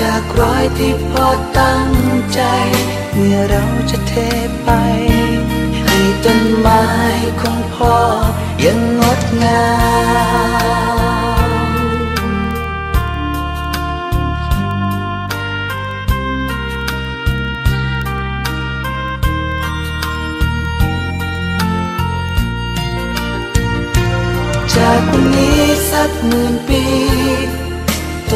จากรอยที่พ่อตั้งใจ เมื่อเราจะเทไป ให้ต้นไม้ของพ่อยังงดงามจากวันนี้สักหมื่นปี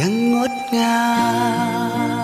ยังงดงาม